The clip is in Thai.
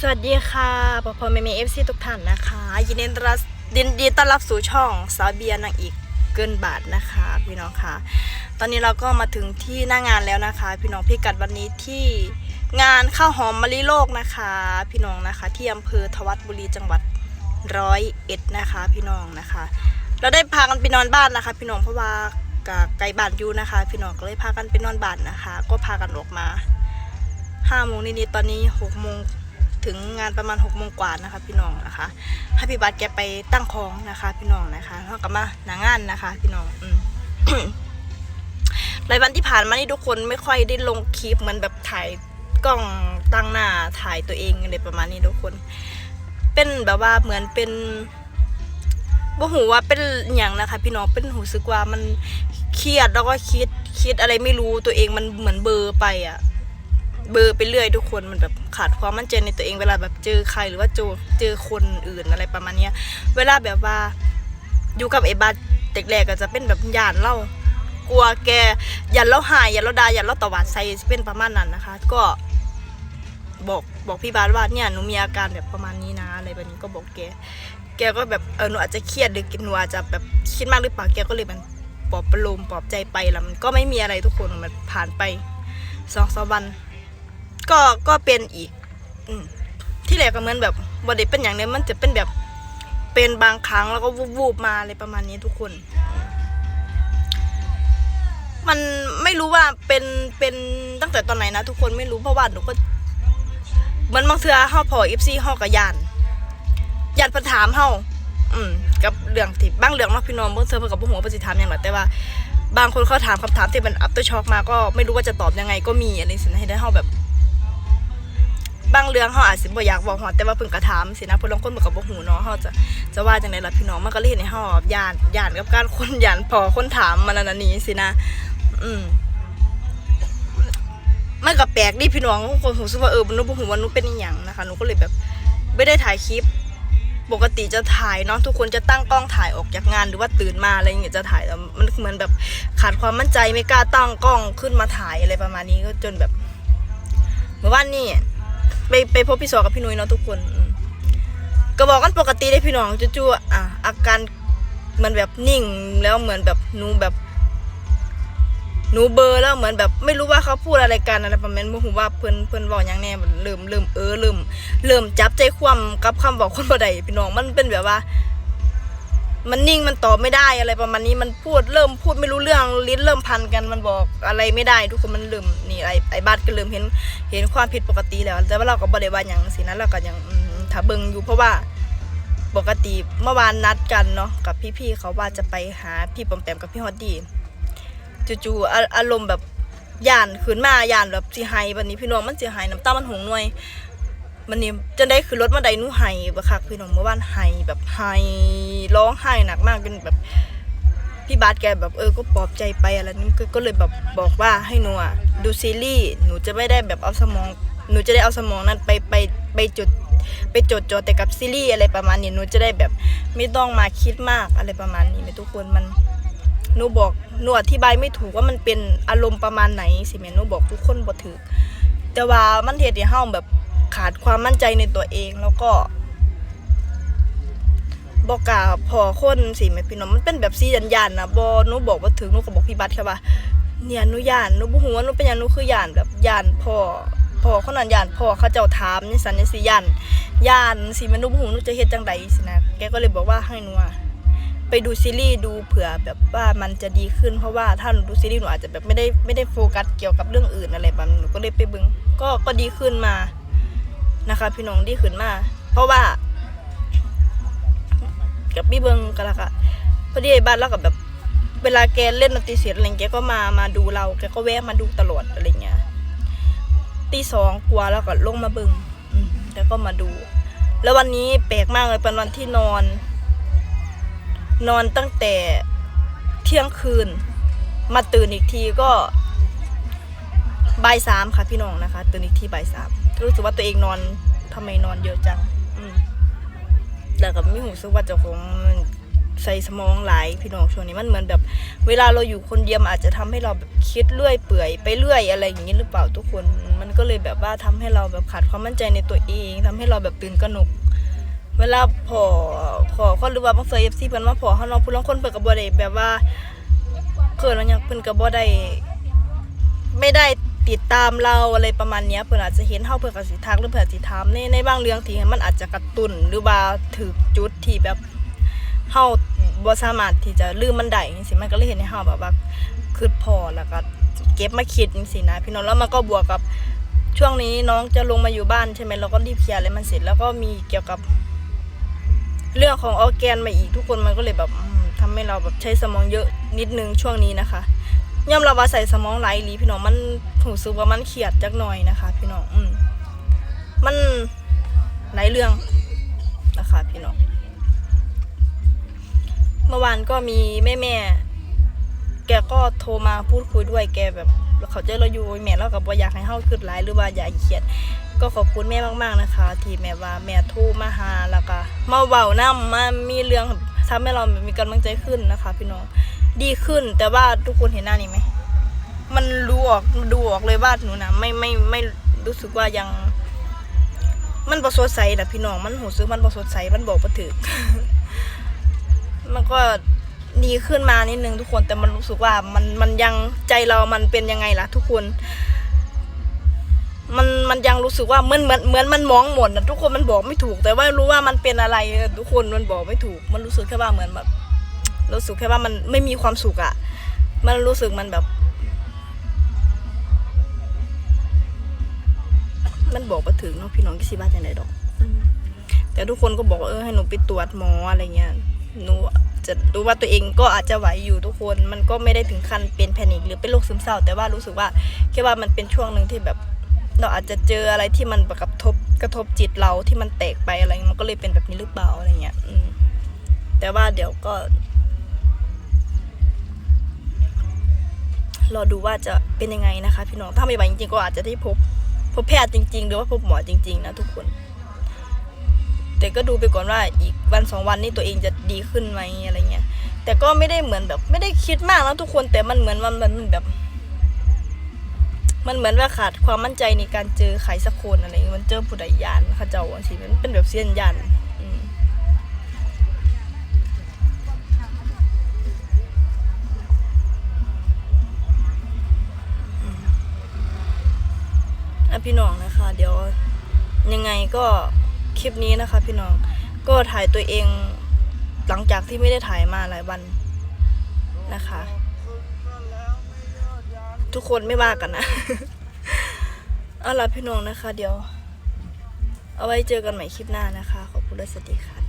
สวัสดีค่ะพ่อพ่อแม่แม่เอฟซีทุกท่านนะคะ ยินดีต้อนรับยินดีต้อนรับสู่ช่องสาวเบียร์นางอีกเกินบาทนะคะพี่น้องค่ะ ตอนนี้เราก็มาถึงที่หน้างานแล้วนะคะ พี่น้องพิกัดวันนี้ที่งานข้าวหอมมะลิโลกนะคะ พี่น้องนะคะที่อำเภอทวัดบุรีจังหวัดร้อยเอ็ดนะคะพี่น้องนะคะ เราได้พากันไปนอนบ้านนะคะ พี่น้องเพราะว่ากะไกลบ้านอยู่นะคะ พี่น้องก็เลยพากันไปนอนบ้านนะคะ ก็พากันออกมาห้าโมงนิดๆตอนนี้หกโมง ถึงงานประมาณ6กโมงกว่านะคะพี่น้องนะคะให้พี่บัสแกไปตั้งของนะคะ พี่น้องนะคะแล้วกลับมาหนางานนะคะ พี่น้องอืมหลายวันที่ผ่านมานี่ทุกคนไม่ค่อยได้ลงคลิปเหมือนแบบถ่ายกล้องตั้งหน้าถ่ายตัวเองอะไรประมาณนี้ทุกคน เป็นแบบว่าเหมือนเป็นบ่หูว่าเป็นอย่างนะคะ พี่น้องเป็นหูสึกว่ามันเครียดแล้วก็คิดคิดอะไรไม่รู้ตัวเองมันเหมือนเบลอร์ไปอะ เบอร์ไปเรื่อยทุกคนมันแบบขาดความมั่นใจในตัวเองเวลาแบบเจอใครหรือว่าเจอเจอคนอื่นอะไรประมาณเนี้ย เวลาแบบว่าอยู่กับไอ้บัสเด็กแรกก็จะเป็นแบบหยานเล่ากลัวแกหยันเล่าหายหยันเล่าดาหยันเล่าตวาดใส่เป็นประมาณนั้นนะคะ ก็บอกบอกพี่บาสว่าเนี่ยหนูมีอาการแบบประมาณนี้นะอะไรแบบนี้ก็บอกแก แกก็แบบเออหนูอาจจะเครียดหรือหนูอาจจะแบบคิดมากหรือเปล่าแกก็เลยมันปลอบประโลมปลอบใจไปแล้วมันก็ไม่มีอะไรทุกคนมันผ่านไปสองสามวัน ก็ก็เป็นอีกอที่แรกก็เหมือนแบบบอดี้เป็นอย่างเนี้ยมันจะเป็นแบบเป็นบางครั้งแล้วก็วูบๆมาอะไรประมาณนี้ทุกคน มันไม่รู้ว่าเป็นเป็นตั้งแต่ตอนไหนนะทุกคนไม่รู้เพราะว่าหนูก็เหมือนบางเทือเฮาพอเอฟซีเฮากับยานยานเพิ่นถามเฮาอืมกับเรื่องที่บางเรื่องเนาะพี่น้องบางเทือเพิ่นกับบ่ฮู้ว่าเพิ่นสิถามหยังหรแต่ว่าบางคนเขาถามคำถามที่มันอัปเตอร์ช็อคมาก็ไม่รู้ว่าจะตอบยังไงก็มีอะไรสินะให้ได้เฮาแบบ บางเรื่องเขาอาจสิบ่อยากบอกฮอดแต่ว่าเพิ่นกระถามสินะเพิ่นลางคนบ่กับบ่ฮู้เนาะเฮาจะจะว่าจังไดล่ะพี่น้องมันก็เลยเห็นให้เฮาแบบย่านย่านกับการคนย่านพอคนถามมันนันนี้สินะ อืมมันก็แปลกดิพี่น้องคนรู้สึกว่าเออหนูบ่ฮู้ว่าหนูเป็นอีหยังนะคะหนูก็เลยแบบไม่ได้ถ่ายคลิป ปกติจะถ่ายเนาะทุกคนจะตั้งกล้องถ่ายออกจากงานหรือว่าตื่นมาอะไรอย่างเงี้ยจะถ่ายแต่มันเหมือนแบบขาดความมั่นใจไม่กล้าตั้งกล้องขึ้นมาถ่ายอะไรประมาณนี้ก็จนแบบเมื่อวานนี่ ไปไปพบพี่สอกับพี่นุ้ยเนาะทุกคนอืมก็บอกกันปกติได้พี่น้องจู่ๆอะอาการมันแบบนิ่งแล้วเหมือนแบบหนูแบบหนูเบลอร์แล้วเหมือนแบบไม่รู้ว่าเขาพูดอะไรกันอะไรประมาณนี้บ่ฮู้ว่าเพิ่นเพิ่นเว้าหยังแน่มันเริ่มเริ่มเออเริ่มเริ่มจับใจความกับคำบอกคนบ่ได้พี่น้องมันเป็นแบบว่า มันนิ่งมันตอบไม่ได้อะไรประมาณนี้มันพูดเริ่มพูดไม่รู้เรื่องลิ้นเริ่มพันกันมันบอกอะไรไม่ได้ ทุกคนมันเริ่มนี่ไอ้ไอ้บาดก็เริ่มเห็นเห็นความผิดปกติแล้ว แต่ว่าเราก็บ่ได้ว่าหยังสินะเราก็ยังถ้าเบิงอยู่เพราะว่าปกติเมื่อวานนัดกันเนาะกับพี่ๆเขาว่าจะไปหาพี่ปอมแปมกับพี่ฮอดดี้จู่ๆอารมณ์แบบย่านขึ้นมาย่านแบบสิไห้บัดนี้พี่น้องมันสิไห้น้ำตามันหงหน่วย มันนี่จะได้คือรถมาไดหนูไห้บะคักพี่น้องเมื่อวานไห้แบบไห้ร้องไห้หนักมากจนแบบพี่บาสแกแบบเออก็ปลอบใจไปอะไรนี้ก็ก็เลยแบบบอกว่าให้หนูอะดูซีรีส์หนูจะไม่ได้แบบเอาสมองหนูจะได้เอาสมองนั้นไปไปไปจุดไปจดจ่อแต่กับซีรีส์อะไรประมาณนี้หนูจะได้แบบไม่ต้องมาคิดมากอะไรประมาณนี้ไหมทุกคนมันหนูบอกหนูอธิบายไม่ถูกว่ามันเป็นอารมณ์ประมาณไหนสิแม่หนูบอกทุกคนบ่ถือแต่ว่ามันเฮ็ดให้เฮาแบบ ขาดความมั่นใจในตัวเองแล้วก็บอกกาพอคนสิแม่พี่น้องมันเป็นแบบซียันยันนะบ่หนูบอกว่าถึงหนูก็บอกพี่บัตรแค่ว่าเนี่ยหนูยานหนูบ่ฮู้ว่าหนูเป็นยังหนูคือยานแบบยานพ่อพ่อคนนั้นยานพ่อเขาเจ้าถามนี่สันนี่สิย่านยานสิแม่นหนูบ่ฮู้หนูจะเฮ็ดจังไดสินะแกก็เลยบอกว่าให้หนูไปดูซีรีส์ดูเผื่อแบบว่ามันจะดีขึ้นเพราะว่าถ้าหนูดูซีรีส์หนูอาจจะแบบไม่ได้ไม่ได้โฟกัสเกี่ยวกับเรื่องอื่นอะไรแบบนี้หนูก็เลยไปบิ่งก็ก็ดีขึ้นมา นะคะ พี่น้องดีขึ้นมา เพราะว่า กับพี่เบิงกันละค่ะพอดีไอ้บ้านเรากับแบบ เวลาแกเล่นดนตรีเสร็จอะไรแกก็มามาดูเราแกก็แวะมาดูตลอดอะไรเงี้ยตีสองกว่าแล้วก็ลงมาเบิงแล้วก็มาดู แล้ววันนี้แปลกมากเลยเป็นวันที่นอน นอนตั้งแต่เที่ยงคืน มาตื่นอีกทีก็บ่ายสามค่ะพี่น้องนะคะ ตื่นอีกทีบ่ายสาม รู้สึกว่าตัวเองนอนทำไมนอนเยอะจัง อืมแล้วก็มีหูสึกว่าเจ้าของใส่สมองหลายพี่น้องช่วงนี้มันเหมือนแบบ เวลาเราอยู่คนเดียวอาจจะทำให้เราแบบคิดเรื่อยเปื่อยไปเรื่อยอะไรอย่างนี้หรือเปล่าทุกคน มันก็เลยแบบว่าทำให้เราแบบขาดความมั่นใจในตัวเองทำให้เราแบบตื่นกระหนก เวลาพอพอเขาหรือว่าบางเซอเอฟซีเพิ่นมาพอเขาเนาะผู้ลางคนเพิ่นก็บ่ได้แบบว่าเกิดว่าหยังเพิ่นก็บ่ได้ไม่ได้ ติดตามเราอะไรประมาณนี้เพิ่นอาจจะเห็นเฮาเพิ่นก็สิทักหรือเพิ่อาจสิถามในในบางเรื่องที่มันอาจจะกระตุ้นหรือว่าถึกจุดที่แบบเฮาบ่สามารถที่จะลืมมันได้จังซี่มันก็เลยเห็นให้เฮาแบบว่าคิดพอแล้วก็เก็บมาคิดจังซี่นะพี่น้องแล้วมันก็บวกกับช่วงนี้น้องจะลงมาอยู่บ้านใช่ไหมเราก็รีบเคลียร์อะไรมันเสร็จแล้วก็มีเกี่ยวกับ เรื่องของออแกนมาอีกทุกคนมันก็เลยแบบอืมทำให้เราแบบใช้สมองเยอะนิดนึงช่วงนี้นะคะ ยอมรับว่าใส่สมองหลายอีหลีพี่น้องมันหูซึกว่ามันเครียดจักหน่อยนะคะ พี่น้องอืมมันหลายเรื่องนะคะ พี่น้องเมื่อวานก็มีแม่แม่แกก็โทรมาพูดคุยด้วยแกแบบเขาเจอเราอยู่แม่เรากับว่าอยากให้เฮาขึ้นหลายหรือว่าอย่าเครียด ก็ขอบคุณแม่มากๆนะคะ ที่แม่ว่าแม่โทรมาหาแล้วก็มาเว้านำมามีเรื่องทำให้เรามีกำลังใจขึ้นนะคะ พี่น้อง ดีขึ้น แต่ว่าทุกคนเห็นหน้านี้ไหม มันรู้ออกดูออกเลยว่าหนูนะไม่ไม่ไม่รู้สึกว่ายัง มันประสดใสนะพี่น้องมันหูซื้อมันประสดใสมันบอกประถือมันก็ดีขึ้นมานิดนึงทุกคนแต่มันรู้สึกว่ามันมันยังใจเรามันเป็นยังไงล่ะ ทุกคน มันมันยังรู้สึกว่าเหมือนเหมือนเหมือนมันมองหมดนะทุกคนมันบอกไม่ถูก แต่ว่ารู้ว่ามันเป็นอะไร ทุกคนมันบอกไม่ถูก มันรู้สึกแค่ว่าเหมือนแบบ รู้สึกแค่ว่ามันไม่มีความสุขอะมันรู้สึกมันแบบ มันบอกมาถึงเนาะพี่น้องที่สิบ้านจังไดดอก แต่ทุกคนก็บอกว่าเออให้หนูไปตรวจหมออะไรเงี้ยหนูจะรู้ว่าตัวเองก็อาจจะไหวอยู่ทุกคน มันก็ไม่ได้ถึงขั้นเป็นแพนิคหรือเป็นโรคซึมเศร้า แต่ว่ารู้สึกว่าแค่ว่ามันเป็นช่วงหนึ่งที่แบบเราอาจจะเจออะไรที่มันกระทบกระทบจิตเราที่มันแตกไปอะไรเงี้ยมันก็เลยเป็นแบบนี้หรือเปล่าอะไรเงี้ยอืมแต่ว่าเดี๋ยวก็ รอดูว่าจะเป็นยังไงนะคะ พี่น้องถ้าไม่ไหวจริงๆก็อาจจะได้พบพบแพทย์จริง ๆ หรือว่าพบหมอจริง ๆ นะทุกคน แต่ก็ดูไปก่อนว่าอีกวันสองวันนี้ตัวเองจะดีขึ้นไหมอะไรเงี้ยแต่ก็ไม่ได้เหมือนแบบไม่ได้คิดมากนะทุกคนแต่มันเหมือนมันมันแบบ มันเหมือนว่าขาดความมั่นใจในการเจอใครสักคนอะไรเงี้ยมันเจอผู้ใดยานเขาเจ้าสิมันเป็นแบบเสี้ยนยัน พี่น้องนะคะ เดี๋ยวยังไงก็คลิปนี้นะคะ พี่น้องก็ถ่ายตัวเองหลังจากที่ไม่ได้ถ่ายมาหลายวันนะคะ ทุกคนไม่ว่ากันนะเอาล่ะพี่น้องนะคะ เดี๋ยว เอาไว้เจอกันใหม่คลิปหน้านะคะ ขอบคุณและสวัสดีค่ะ